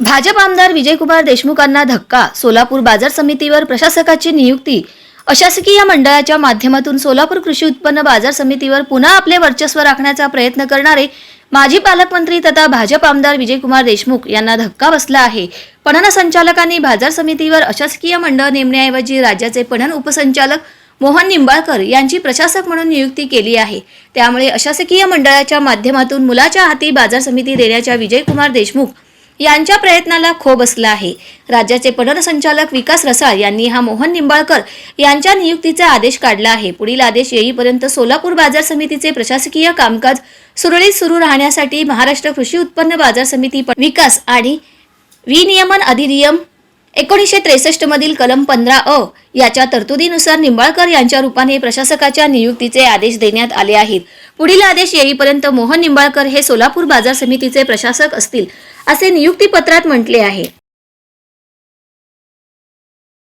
भाजप आमदार विजयकुमार देशमुखांना धक्का. सोलापूर बाजार समितीवर प्रशासकाची नियुक्ती. अशासकीय मंडळाच्या माध्यमातून सोलापूर कृषी उत्पन्न बाजार समितीवर पुन्हा आपले वर्चस्व राखण्याचा प्रयत्न करणारे माजी पालकमंत्री तथा भाजप आमदार विजयकुमार देशमुख यांना धक्का बसला आहे. पणन संचालकांनी बाजार समितीवर अशासकीय मंडळ नेमण्याऐवजी राज्याचे पणन उपसंचालक मोहन निंबाळकर यांची प्रशासक म्हणून नियुक्ती केली आहे. त्यामुळे अशासकीय मंडळाच्या माध्यमातून मुलाच्या हाती बाजार समिती देण्याच्या विजयकुमार देशमुख यांच्या प्रयत्नाला खो बसला आहे. राज्याचे पणनसंचालक विकास रसाळ यांनी हा मोहन निंबाळकर यांच्या नियुक्तीचा आदेश काढला आहे. पुढील आदेश येईपर्यंत सोलापूर बाजार समितीचे प्रशासकीय कामकाज सुरळीत सुरू राहण्यासाठी महाराष्ट्र कृषी उत्पन्न बाजार समिती विकास आणि विनियमन अधिनियम एकोणीसशे त्रेसष्ट मधील कलम पंधरा अ याच्या तरतुदीनुसार निंबाळकर यांच्या रूपाने प्रशासकाच्या नियुक्तीचे आदेश देण्यात आले आहेत. पुढील आदेश येईपर्यंत मोहन निंबाळकर हे सोलापूर बाजार समितीचे प्रशासक असतील असे नियुक्तीपत्रात म्हटले आहे.